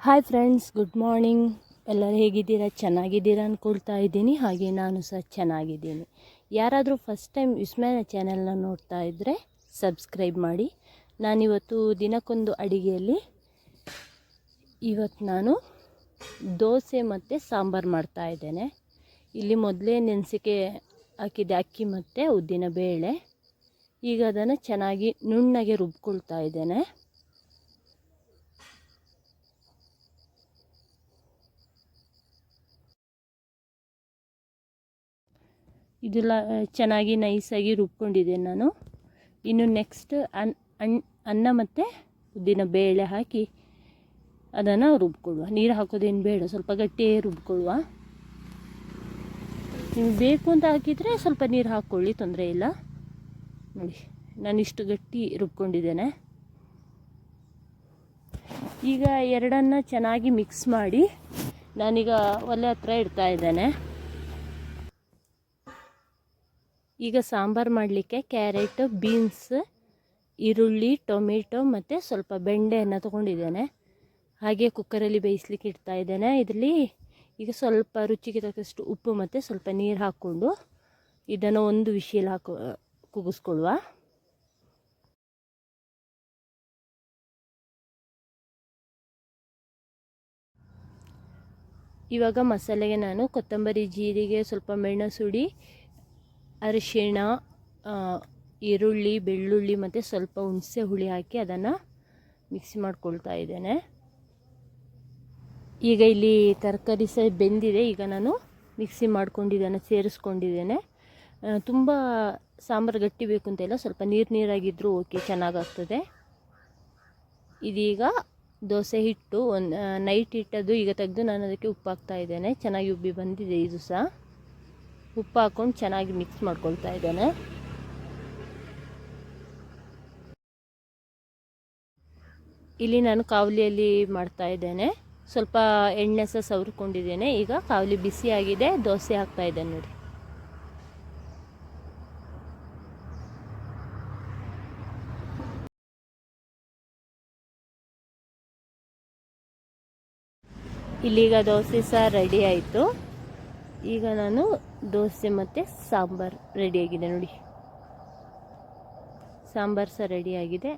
Hi friends good morning ಎಲ್ಲರೂ ಹೇಗಿದ್ದೀರಾ? ಚೆನ್ನಾಗಿದ್ದೀರಾ ಅಂದ್ಕೊಳ್ತಾ ಇದ್ದೀನಿ. ಹಾಗೆ ನಾನು ಸಹ ಚೆನ್ನಾಗಿದ್ದೀನಿ. ಯಾರಾದರೂ ಫಸ್ಟ್ ಟೈಮ್ ವಿಸ್ಮಯ ಚಾನೆಲ್ನ ನೋಡ್ತಾ ಇದ್ದರೆ ಸಬ್ಸ್ಕ್ರೈಬ್ ಮಾಡಿ. ನಾನಿವತ್ತು ದಿನಕ್ಕೊಂದು ಅಡಿಗೆಯಲ್ಲಿ ಇವತ್ತು ನಾನು ದೋಸೆ ಮತ್ತು ಸಾಂಬಾರು ಮಾಡ್ತಾ ಇದ್ದೇನೆ. ಇಲ್ಲಿ ಮೊದಲೇ ನೆನೆಸಿಕೆ ಹಾಕಿದ್ದೆ ಅಕ್ಕಿ ಮತ್ತು ಉದ್ದಿನ ಬೇಳೆ. ಈಗ ಅದನ್ನು ಚೆನ್ನಾಗಿ ನುಣ್ಣಗೆ ರುಬ್ಕೊಳ್ತಾ ಇದ್ದೇನೆ. ಇದೆಲ್ಲ ಚೆನ್ನಾಗಿ ನೈಸಾಗಿ ರುಬ್ಕೊಂಡಿದ್ದೆ ನಾನು. ಇನ್ನು ನೆಕ್ಸ್ಟ್ ಅನ್ ಅನ್, ಅನ್ನ ಮತ್ತು ಉದ್ದಿನ ಬೇಳೆ ಹಾಕಿ ಅದನ್ನು ರುಬ್ಕೊಳ್ಳುವ. ನೀರು ಹಾಕೋದೇನು ಬೇಡ, ಸ್ವಲ್ಪ ಗಟ್ಟಿಯೇ ರುಬ್ಕೊಳ್ಳುವ. ನೀವು ಬೇಕು ಅಂತ ಹಾಕಿದರೆ ಸ್ವಲ್ಪ ನೀರು ಹಾಕ್ಕೊಳ್ಳಿ ತೊಂದರೆ ಇಲ್ಲ. ನೋಡಿ, ನಾನು ಇಷ್ಟು ಗಟ್ಟಿ ರುಬ್ಕೊಂಡಿದ್ದೇನೆ. ಈಗ ಎರಡನ್ನ ಚೆನ್ನಾಗಿ ಮಿಕ್ಸ್ ಮಾಡಿ ನಾನೀಗ ಒಲೆ ಹತ್ರ ಇಡ್ತಾ ಇದ್ದೇನೆ. ಈಗ ಸಾಂಬಾರು ಮಾಡಲಿಕ್ಕೆ ಕ್ಯಾರೆಟ್, ಬೀನ್ಸ್, ಈರುಳ್ಳಿ, ಟೊಮೆಟೊ ಮತ್ತು ಸ್ವಲ್ಪ ಬೆಂಡೆಯನ್ನು ತೊಗೊಂಡಿದ್ದೇನೆ. ಹಾಗೆ ಕುಕ್ಕರಲ್ಲಿ ಬೇಯಿಸ್ಲಿಕ್ಕೆ ಇಡ್ತಾ ಇದ್ದೇನೆ. ಇದರಲ್ಲಿ ಈಗ ಸ್ವಲ್ಪ ರುಚಿಗೆ ತಕ್ಕಷ್ಟು ಉಪ್ಪು ಮತ್ತು ಸ್ವಲ್ಪ ನೀರು ಹಾಕ್ಕೊಂಡು ಇದನ್ನು ಒಂದು ವಿಷಯಲ್ಲಿ ಹಾಕು, ಕುಗಿಸ್ಕೊಳ್ಳುವ. ಇವಾಗ ಮಸಾಲೆಗೆ ನಾನು ಕೊತ್ತಂಬರಿ, ಜೀರಿಗೆ, ಸ್ವಲ್ಪ ಮೆಣಸುಡಿ ಅರಿಶಿಣ ಈರುಳ್ಳಿ, ಬೆಳ್ಳುಳ್ಳಿ ಮತ್ತು ಸ್ವಲ್ಪ ಹುಣಸೆ ಹುಳಿ ಹಾಕಿ ಅದನ್ನು ಮಿಕ್ಸಿ ಮಾಡ್ಕೊಳ್ತಾ ಇದ್ದೇನೆ. ಈಗ ಇಲ್ಲಿ ತರಕಾರಿ ಸಹ ಬೆಂದಿದೆ. ಈಗ ನಾನು ಮಿಕ್ಸಿ ಮಾಡ್ಕೊಂಡಿದ್ದೇನೆ, ಸೇರಿಸ್ಕೊಂಡಿದ್ದೇನೆ. ತುಂಬ ಸಾಂಬಾರು ಗಟ್ಟಿ ಬೇಕು ಅಂತೆಲ್ಲ ಸ್ವಲ್ಪ ನೀರು ನೀರಾಗಿದ್ದರೂ ಓಕೆ ಚೆನ್ನಾಗಾಗ್ತದೆ. ಇದೀಗ ದೋಸೆ ಹಿಟ್ಟು ಒಂದು ನೈಟ್ ಇಟ್ಟದ್ದು ಈಗ ತೆಗೆದು ನಾನು ಅದಕ್ಕೆ ಉಪ್ಪು ಹಾಕ್ತಾ ಇದ್ದೇನೆ. ಚೆನ್ನಾಗಿ ಉಬ್ಬಿ ಬಂದಿದೆ ಇದು ಸಹ. ಉಪ್ಪು ಹಾಕೊಂಡು ಚೆನ್ನಾಗಿ ಮಿಕ್ಸ್ ಮಾಡ್ಕೊಳ್ತಾ ಇದ್ದೇನೆ. ಇಲ್ಲಿ ನಾನು ಕಾವಲಿಯಲ್ಲಿ ಮಾಡ್ತಾ ಇದ್ದೇನೆ. ಸ್ವಲ್ಪ ಎಣ್ಣೆ ಸಹ ಸವರ್ಕೊಂಡಿದ್ದೇನೆ. ಈಗ ಕಾವಲಿ ಬಿಸಿಯಾಗಿದೆ, ದೋಸೆ ಹಾಕ್ತಾ ಇದ್ದೇನೆ ನೋಡಿ. ಇಲ್ಲಿಗ ದೋಸೆ ಸಹ ರೆಡಿ ಆಯಿತು. ಈಗ ನಾನು ದೋಸೆ ಮತ್ತು ಸಾಂಬಾರು ರೆಡಿಯಾಗಿದೆ ನೋಡಿ. ಸಾಂಬಾರು ಸಹ ರೆಡಿಯಾಗಿದೆ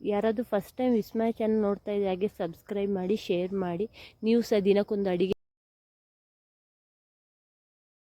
ಯಾರಾದರೂ ಫಸ್ಟ್ ಟೈಮ್ ವಿಸ್ಮಯ ಚಾನಲ್ ನೋಡ್ತಾ ಇದ್ದರೆ ಹಾಗೆ ಸಬ್ಸ್ಕ್ರೈಬ್ ಮಾಡಿ ಶೇರ್ ಮಾಡಿ. ನೀವು ಸಹ ದಿನಕ್ಕೊಂದು ಅಡುಗೆ